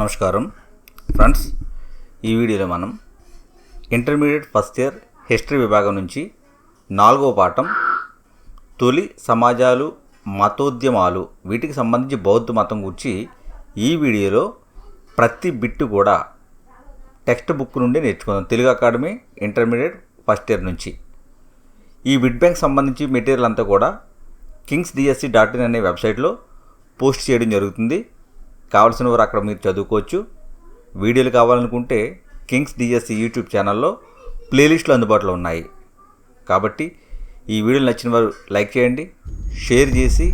నమస్కారం. ఫ్రెండ్స్ ఈ వీడియోలో మనం ఇంటర్మీడియట్ ఫస్ట్ ఇయర్ హిస్టరీ విభాగం నుంచి నాలుగవ పాఠం తొలి సమాజాలు మతోద్యమాలు వీటికి సంబంధించి బౌద్ధ మతం గురించి ఈ వీడియోలో ప్రతి బిట్టు కూడా టెక్స్ట్ బుక్ నుండి నేర్చుకుందాం. Telugu academy intermediate first year నుంచి. ఈ బిట్ బ్యాంక్ సంబంధించి మెటీరియల్ అంతా కూడా కింగ్స్ డిఎస్సి డాట్ ఇన్ అనే వెబ్సైట్లో పోస్ట్ చేయడం జరుగుతుంది. కావాల్సిన వారు అక్కడ మీరు చదువుకోవచ్చు. వీడియోలు కావాలనుకుంటే కింగ్స్ డిఎస్సి యూట్యూబ్ ఛానల్లో ప్లేలిస్టులు అందుబాటులో ఉన్నాయి. కాబట్టి ఈ వీడియోలు నచ్చిన వారు లైక్ చేయండి షేర్ చేసి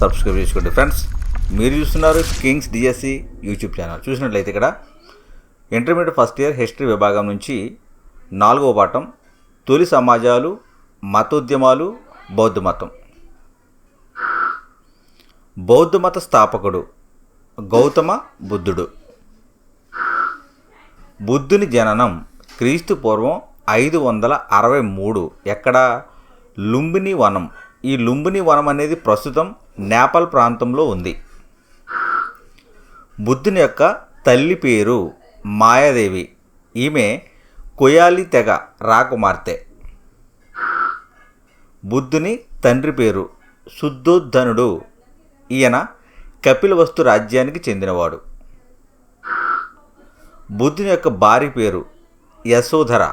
సబ్స్క్రైబ్ చేసుకోండి. ఫ్రెండ్స్ మీరు చూస్తున్నారు కింగ్స్ డిఎస్సి యూట్యూబ్ ఛానల్. చూసినట్లయితే ఇక్కడ ఇంటర్మీడియట్ ఫస్ట్ ఇయర్ హిస్టరీ విభాగం నుంచి నాలుగవ పాఠం తొలి సమాజాలు మతోద్యమాలు బౌద్ధ మతం. బౌద్ధ మత స్థాపకుడు గౌతమ బుద్ధుడు. బుద్ధుని జననం క్రీస్తు పూర్వం ఐదు వందల అరవై మూడు. ఎక్కడ? లుంబిని వనం. ఈ లుంబిని వనం అనేది ప్రస్తుతం నేపాల్ ప్రాంతంలో ఉంది. బుద్ధుని యొక్క తల్లి పేరు మాయాదేవి. ఈమె కొయాలి తెగ రాకుమార్తె. బుద్ధుని తండ్రి పేరు శుద్ధోద్ధనుడు. ఈయన కపిలవస్తు రాజ్యానికి చెందినవాడు. బుద్ధుని యొక్క భార్య పేరు యశోధర.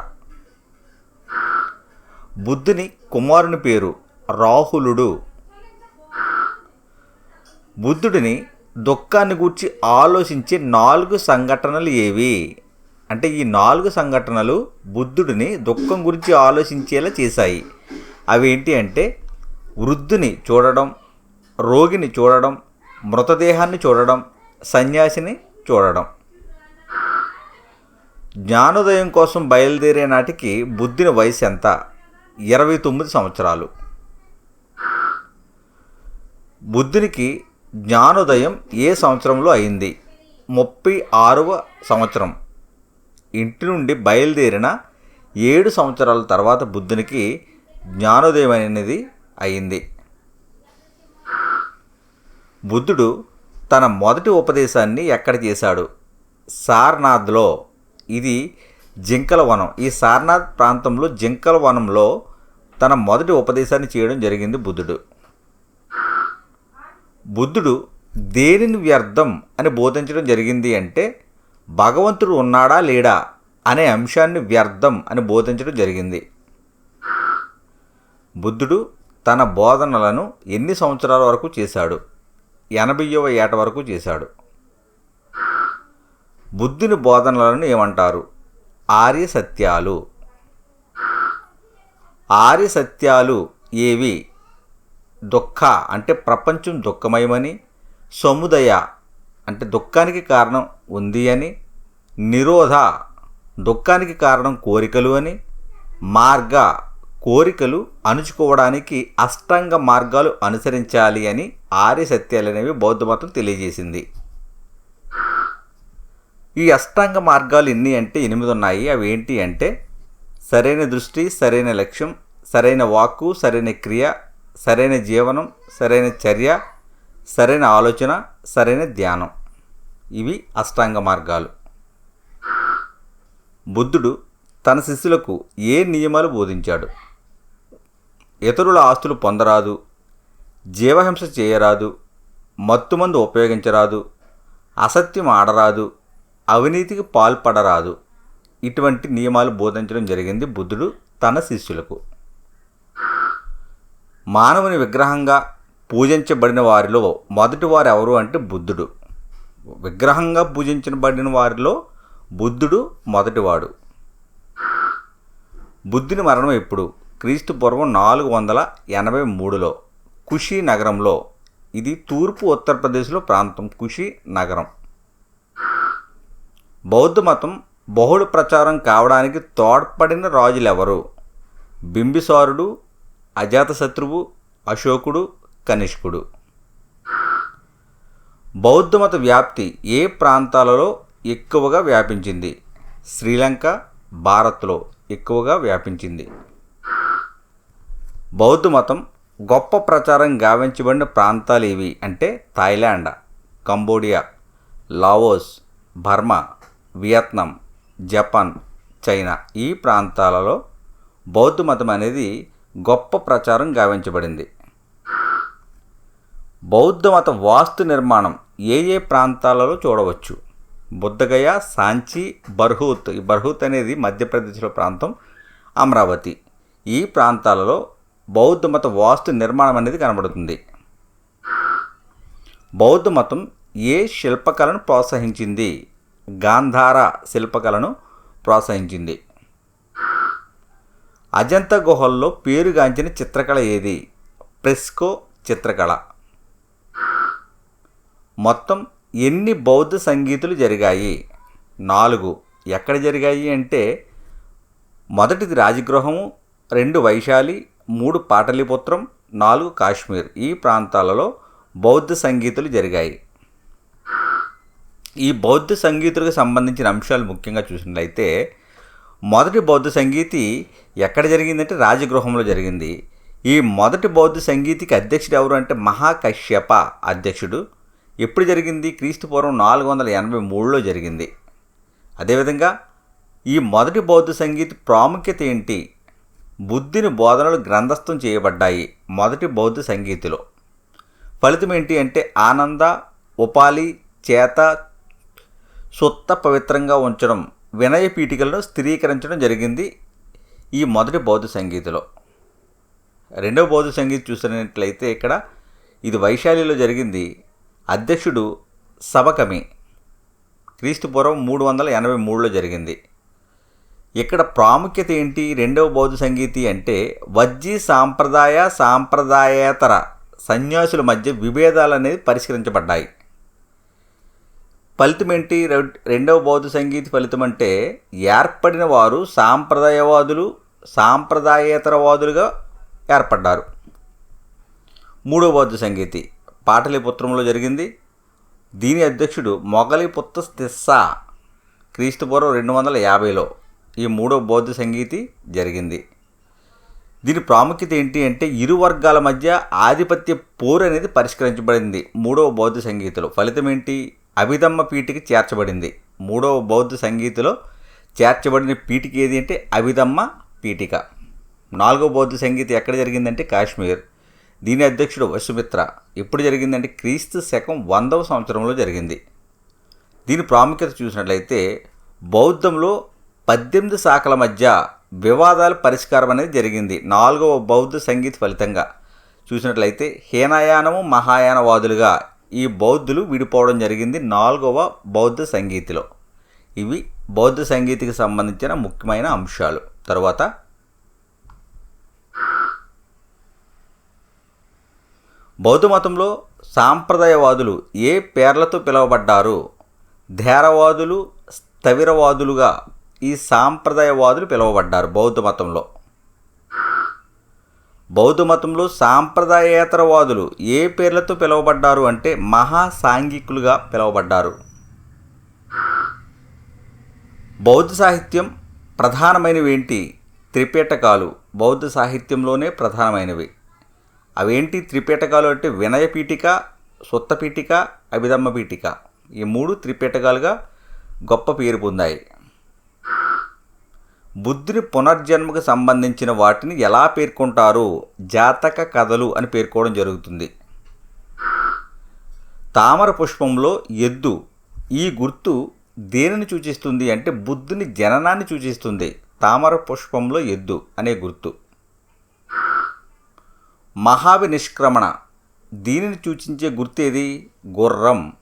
బుద్ధుని కుమారుని పేరు రాహులుడు. బుద్ధుడిని దుఃఖాన్ని గూర్చి ఆలోచించే నాలుగు సంఘటనలు ఏవి? అంటే ఈ నాలుగు సంఘటనలు బుద్ధుడిని దుఃఖం గురించి ఆలోచించేలా చేశాయి. అవి ఏంటి అంటే వృద్ధుని చూడడం రోగిని చూడడం మృతదేహాన్ని చూడడం సన్యాసిని చూడడం. జ్ఞానోదయం కోసం బయలుదేరే నాటికి బుద్ధుని వయసు ఎంత? ఇరవై తొమ్మిది సంవత్సరాలు. బుద్ధునికి జ్ఞానోదయం ఏ సంవత్సరంలో అయింది? ముప్పై ఆరవ సంవత్సరం. ఇంటి నుండి బయలుదేరిన ఏడు సంవత్సరాల తర్వాత బుద్ధునికి జ్ఞానోదయం అనేది అయింది. బుద్ధుడు తన మొదటి ఉపదేశాన్ని ఎక్కడ చేశాడు? సార్నాథ్లో. ఇది జింకల వనం. ఈ సార్నాథ్ ప్రాంతంలో జింకల వనంలో తన మొదటి ఉపదేశాన్ని చేయడం జరిగింది బుద్ధుడు. బుద్ధుడు దేనిని వ్యర్థం అని బోధించడం జరిగింది అంటే భగవంతుడు ఉన్నాడా లేడా అనే అంశాన్ని వ్యర్థం అని బోధించడం జరిగింది. బుద్ధుడు తన బోధనలను ఎన్ని సంవత్సరాల వరకు చేశాడు? ఎనభైవ ఏట వరకు చేశాడు. బుద్ధుని బోధనలను ఏమంటారు? ఆర్య సత్యాలు. ఆర్య సత్యాలు ఏవి? దుఃఖ అంటే ప్రపంచం దుఃఖమయమని సముదయ అంటే దుఃఖానికి కారణం ఉంది అని నిరోధ దుఃఖానికి కారణం కోరికలు అని మార్గ కోరికలు అణుచుకోవడానికి అష్టాంగ మార్గాలు అనుసరించాలి అని ఆర్య సత్యాలు అనేవి తెలియజేసింది. ఈ అష్టాంగ మార్గాలు ఎన్ని అంటే ఎనిమిది ఉన్నాయి. అవి ఏంటి అంటే సరైన దృష్టి సరైన లక్ష్యం సరైన వాక్కు సరైన క్రియ సరైన జీవనం సరైన చర్య సరైన ఆలోచన సరైన ధ్యానం. ఇవి అష్టాంగ మార్గాలు. బుద్ధుడు తన శిష్యులకు ఏ నియమాలు బోధించాడు? ఇతరుల ఆస్తులు పొందరాదు జీవహింస చేయరాదు మత్తుమందు ఉపయోగించరాదు అసత్యం ఆడరాదు అవినీతికి పాల్పడరాదు. ఇటువంటి నియమాలు బోధించడం జరిగింది బుద్ధుడు తన శిష్యులకు. మానవుని విగ్రహంగా పూజించబడిన వారిలో మొదటి వారు ఎవరు అంటే బుద్ధుడు. విగ్రహంగా పూజించబడిన వారిలో బుద్ధుడు మొదటివాడు. బుద్ధుని మరణం ఎప్పుడు? క్రీస్తు పూర్వం నాలుగు వందల ఎనభై మూడులో కుషి నగరంలో ఇది తూర్పు ఉత్తరప్రదేశ్లో ప్రాంతం కుషి నగరం. బౌద్ధ మతం బహుళ ప్రచారం కావడానికి తోడ్పడిన రాజులెవరు? బింబిసారుడు అజాతశత్రువు అశోకుడు కనిష్కుడు. బౌద్ధమత వ్యాప్తి ఏ ప్రాంతాలలో ఎక్కువగా వ్యాపించింది? శ్రీలంక భారత్లో ఎక్కువగా వ్యాపించింది. బౌద్ధ మతం గొప్ప ప్రచారం గావించబడిన ప్రాంతాలు ఏవి అంటే Thailand Cambodia Laos Burma Vietnam Japan China ఈ ప్రాంతాలలో బౌద్ధ మతం అనేది గొప్ప ప్రచారం గావించబడింది. బౌద్ధ మత వాస్తు నిర్మాణం ఏ ఏ ప్రాంతాలలో చూడవచ్చు? బుద్ధగయ సాంచి బర్హూత్ ఈ బర్హూత్ అనేది మధ్యప్రదేశ్లో ప్రాంతం అమరావతి ఈ ప్రాంతాలలో బౌద్ధ మత వాస్తు నిర్మాణం అనేది కనబడుతుంది. బౌద్ధ మతం ఏ శిల్పకళను ప్రోత్సహించింది? గాంధార శిల్పకళను ప్రోత్సహించింది. అజంత గుహల్లో పేరుగాంచిన చిత్రకళ ఏది? ప్రెస్కో చిత్రకళ. మొత్తం ఎన్ని బౌద్ధ సంగీతులు జరిగాయి? నాలుగు. ఎక్కడ జరిగాయి అంటే మొదటిది రాజగృహము రెండు వైశాలి మూడు పాటలీపుత్రం నాలుగు కాశ్మీర్. ఈ ప్రాంతాలలో బౌద్ధ సంగీతులు జరిగాయి. ఈ బౌద్ధ సంగీతులకు సంబంధించిన అంశాలు ముఖ్యంగా చూసినట్లయితే మొదటి బౌద్ధ సంగీతి ఎక్కడ జరిగిందంటే రాజగృహంలో జరిగింది. ఈ మొదటి బౌద్ధ సంగీతికి అధ్యక్షుడు ఎవరు అంటే మహాకశ్యప అధ్యక్షుడు. ఎప్పుడు జరిగింది? క్రీస్తు పూర్వం నాలుగు వందల ఎనభై మూడులో జరిగింది. అదేవిధంగా ఈ మొదటి బౌద్ధ సంగీత ప్రాముఖ్యత ఏంటి? బుద్ధిని బోధనలు గ్రంథస్థం చేయబడ్డాయి మొదటి బౌద్ధ సంగీతిలో. ఫలితం ఏంటి అంటే ఆనంద ఉపాలి చేత సొత్త పవిత్రంగా ఉంచడం వినయ పీఠికలను స్థిరీకరించడం జరిగింది ఈ మొదటి బౌద్ధ సంగీతిలో. రెండవ బౌద్ధ సంగీతం చూసినట్లయితే ఇక్కడ ఇది వైశాలిలో జరిగింది. అధ్యక్షుడు సబకమి క్రీస్తు పూర్వం మూడు వందల ఎనభై మూడులో జరిగింది. ఇక్కడ ప్రాముఖ్యత ఏంటి? రెండవ బౌద్ధ సంగీతి అంటే వజ్జీ సాంప్రదాయ సాంప్రదాయేతర సన్యాసుల మధ్య విభేదాలు అనేది పరిష్కరించబడ్డాయి. ఫలితం ఏంటి? రెండవ బౌద్ధ సంగీత ఫలితం అంటే ఏర్పడిన వారు సాంప్రదాయవాదులు సాంప్రదాయేతరవాదులుగా ఏర్పడ్డారు. మూడవ బౌద్ధ సంగీతి పాటలీపుత్రంలో జరిగింది. దీని అధ్యక్షుడు మొగలిపుత్త స్థిస్సా క్రీస్తుపూర్వం రెండు వందల యాభైలో ఈ మూడవ బౌద్ధ సంగీతి జరిగింది. దీని ప్రాముఖ్యత ఏంటి అంటే ఇరు వర్గాల మధ్య ఆధిపత్య పోరు అనేది పరిష్కరించబడింది మూడవ బౌద్ధ సంగీతలో. ఫలితం ఏంటి? అభిధమ్మ పీఠికి చేర్చబడింది. మూడవ బౌద్ధ సంగీతలో చేర్చబడిన పీఠిక ఏది అంటే అభిధమ్మ పీఠిక. నాలుగవ బౌద్ధ సంగీతం ఎక్కడ జరిగిందంటే కాశ్మీర్. దీని అధ్యక్షుడు వసుమిత్ర. ఎప్పుడు జరిగిందంటే క్రీస్తు శకం వందవ సంవత్సరంలో జరిగింది. దీని ప్రాముఖ్యత చూసినట్లయితే బౌద్ధంలో పద్దెనిమిది శాఖల మధ్య వివాదాల పరిష్కారం అనేది జరిగింది. నాలుగవ బౌద్ధ సంగీత ఫలితంగా. చూసినట్లయితే హీనయానము మహాయానవాదులుగా ఈ బౌద్ధులు విడిపోవడం జరిగింది నాలుగవ బౌద్ధ సంగీతిలో. ఇవి బౌద్ధ సంగీతికి సంబంధించిన ముఖ్యమైన అంశాలు. తర్వాత బౌద్ధ మతంలో సాంప్రదాయవాదులు ఏ పేర్లతో పిలువబడ్డారు? ధేరవాదులు స్థవిరవాదులుగా ఈ సాంప్రదాయవాదులు పిలువబడ్డారు బౌద్ధ మతంలో. బౌద్ధ మతంలో సాంప్రదాయేతరవాదులు ఏ పేర్లతో పిలువబడ్డారు అంటే మహాసాంఘికులుగా పిలువబడ్డారు. బౌద్ధ సాహిత్యం ప్రధానమైనవి ఏంటి? త్రిపీటకాలు బౌద్ధ సాహిత్యంలోనే ప్రధానమైనవి. అవేంటి? త్రిపీటకాలు అంటే వినయ పీఠిక సుత్త పీఠిక అభిధమ్మ పీఠిక. ఈ మూడు త్రిపీటకాలుగా గొప్ప పేరు పొందాయి. బుద్ధుని పునర్జన్మకు సంబంధించిన వాటిని ఎలా పేర్కొంటారు? జాతక కథలు అని పేర్కోవడం జరుగుతుంది. తామర పుష్పంలో ఎద్దు ఈ గుర్తు దేనిని సూచిస్తుంది అంటే బుద్ధుని జననాన్ని సూచిస్తుంది. తామర పుష్పంలో ఎద్దు అనే గుర్తు. మహావి నిష్క్రమణ దీనిని సూచించే గుర్తు ఏది? గుర్రం.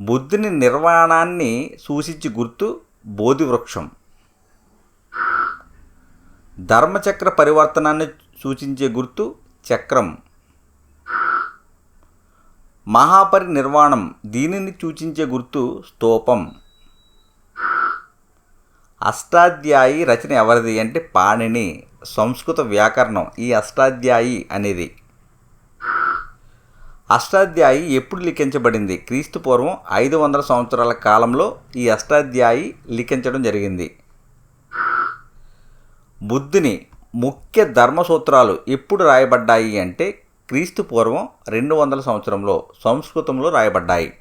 బుద్ధుని నిర్వాణాన్ని సూచించే గుర్తు బోధి వృక్షం ధర్మచక్ర పరివర్తనాన్ని సూచించే గుర్తు చక్రం. మహాపరినిర్వాణం దీనిని సూచించే గుర్తు స్తూపం. అష్టాధ్యాయి రచన ఎవరిది అంటే పాణిని సంస్కృత వ్యాకరణం ఈ అష్టాధ్యాయి అనేది. అష్టాధ్యాయి ఎప్పుడు లిఖించబడింది? క్రీస్తు పూర్వం ఐదు వందల సంవత్సరాల కాలంలో ఈ అష్టాధ్యాయి లిఖించడం జరిగింది. బుద్ధుని ముఖ్య ధర్మ సూత్రాలు ఎప్పుడు రాయబడ్డాయి అంటే క్రీస్తు పూర్వం రెండు వందల సంవత్సరంలో సంస్కృతంలో రాయబడ్డాయి.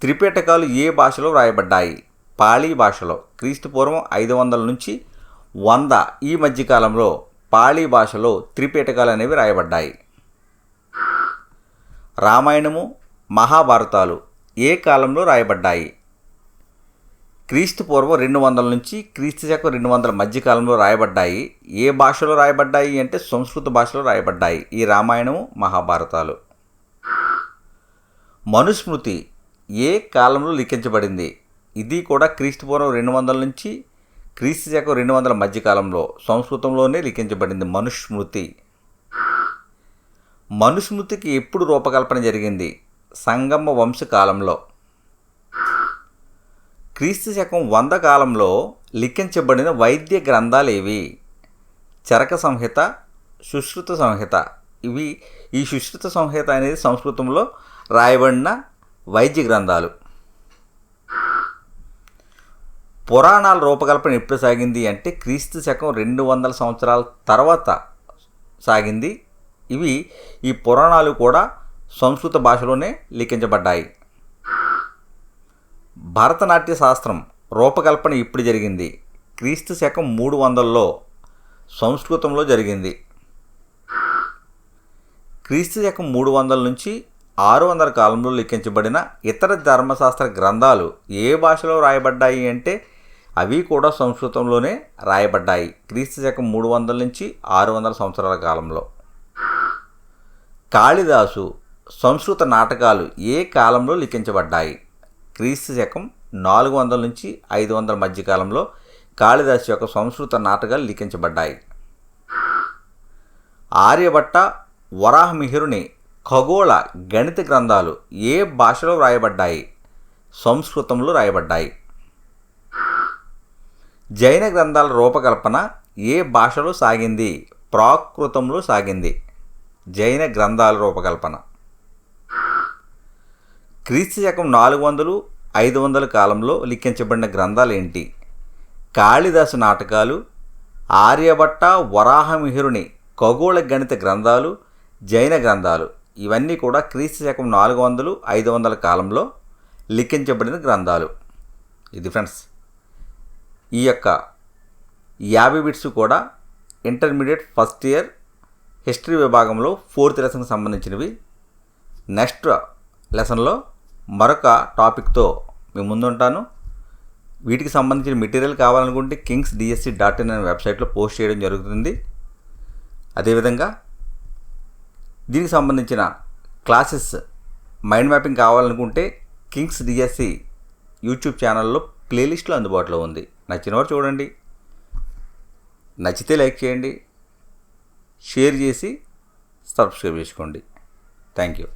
త్రిపిటకాలు ఏ భాషలో వ్రాయబడ్డాయి పాళీ భాషలో. క్రీస్తు పూర్వం ఐదు వందల నుంచి వంద ఈ మధ్యకాలంలో పాళీ భాషలో త్రిపిటకాలు అనేవి రాయబడ్డాయి. రామాయణము మహాభారతాలు ఏ కాలంలో రాయబడ్డాయి? క్రీస్తు పూర్వం రెండు వందల నుంచి క్రీస్తు శకం రెండు వందల మధ్యకాలంలో రాయబడ్డాయి. ఏ భాషలో రాయబడ్డాయి అంటే సంస్కృత భాషలో రాయబడ్డాయి. ఈ రామాయణము మహాభారతాలు. మనుస్మృతి ఏ కాలంలో లిఖించబడింది? ఇది కూడా క్రీస్తు పూర్వం రెండు వందల నుంచి క్రీస్తు శకం రెండు వందల మధ్యకాలంలో సంస్కృతంలోనే లిఖించబడింది మనుస్మృతి. మనుస్మృతికి ఎప్పుడు రూపకల్పన జరిగింది? సంగమ వంశ కాలంలో. క్రీస్తు శకం వంద కాలంలో లిఖించబడిన వైద్య గ్రంథాలు ఏవి చరక సంహిత సుశ్రుత సంహిత. ఇవి ఈ సుశ్రుత సంహిత అనేది సంస్కృతంలో రాయబడిన వైద్య గ్రంథాలు. పురాణాల రూపకల్పన ఎప్పుడు సాగింది అంటే క్రీస్తు శకం రెండు వందల సంవత్సరాల తర్వాత సాగింది. ఇవి ఈ పురాణాలు కూడా సంస్కృత భాషలోనే లిఖించబడ్డాయి. భరతనాట్య శాస్త్రం రూపకల్పన ఇప్పుడు జరిగింది. క్రీస్తు శకం మూడు వందల్లో సంస్కృతంలో జరిగింది. క్రీస్తు శకం మూడు వందల నుంచి ఆరు వందల కాలంలో లిఖించబడిన ఇతర ధర్మశాస్త్ర గ్రంథాలు ఏ భాషలో రాయబడ్డాయి అంటే అవి కూడా సంస్కృతంలోనే రాయబడ్డాయి. క్రీస్తు శకం మూడు వందల నుంచి ఆరు వందల సంవత్సరాల కాలంలో. కాళిదాసు సంస్కృత నాటకాలు ఏ కాలంలో లిఖించబడ్డాయి? క్రీస్తు శకం నాలుగు వందల నుంచి ఐదు వందల మధ్య కాలంలో కాళిదాసు యొక్క సంస్కృత నాటకాలు లిఖించబడ్డాయి. ఆర్యభట్ట వరాహమిహిరుని ఖగోళ గణిత గ్రంథాలు ఏ భాషలో వ్రాయబడ్డాయి? సంస్కృతంలో రాయబడ్డాయి. జైన గ్రంథాల రూపకల్పన ఏ భాషలో సాగింది? ప్రాకృతంలో సాగింది. జైన గ్రంథాల రూపకల్పన. క్రీస్తు శకం నాలుగు వందలు ఐదు వందల కాలంలో లిఖించబడిన గ్రంథాలు ఏంటి కాళిదాసు నాటకాలు ఆర్యభట్ట వరాహమిహిరుని ఖగోళ గణిత గ్రంథాలు జైన గ్రంథాలు ఇవన్నీ కూడా క్రీస్తు శకం నాలుగు వందలు ఐదు వందల కాలంలో లిఖించబడిన గ్రంథాలు. ఇది ఫ్రెండ్స్ ఈ యొక్క యాబి బిట్స్ కూడా ఇంటర్మీడియట్ ఫస్ట్ ఇయర్ హిస్టరీ విభాగంలో ఫోర్త్ లెసన్కి సంబంధించినవి. నెక్స్ట్ లెసన్లో మరొక టాపిక్తో మీ ముందుంటాను. వీటికి సంబంధించిన మెటీరియల్ కావాలనుకుంటే కింగ్స్ డిఎస్సి డాట్ ఇన్ అనే వెబ్సైట్లో పోస్ట్ చేయడం జరుగుతుంది. అదేవిధంగా దీనికి సంబంధించిన క్లాసెస్ మైండ్ మ్యాపింగ్ కావాలనుకుంటే కింగ్స్ డిఎస్సి యూట్యూబ్ ఛానల్లో ప్లేలిస్ట్లో అందుబాటులో ఉంది. నచ్చిన వారు చూడండి. నచ్చితే లైక్ చేయండి. షేర్ చేసి సబ్స్క్రైబ్ చేసుకోండి. Thank you.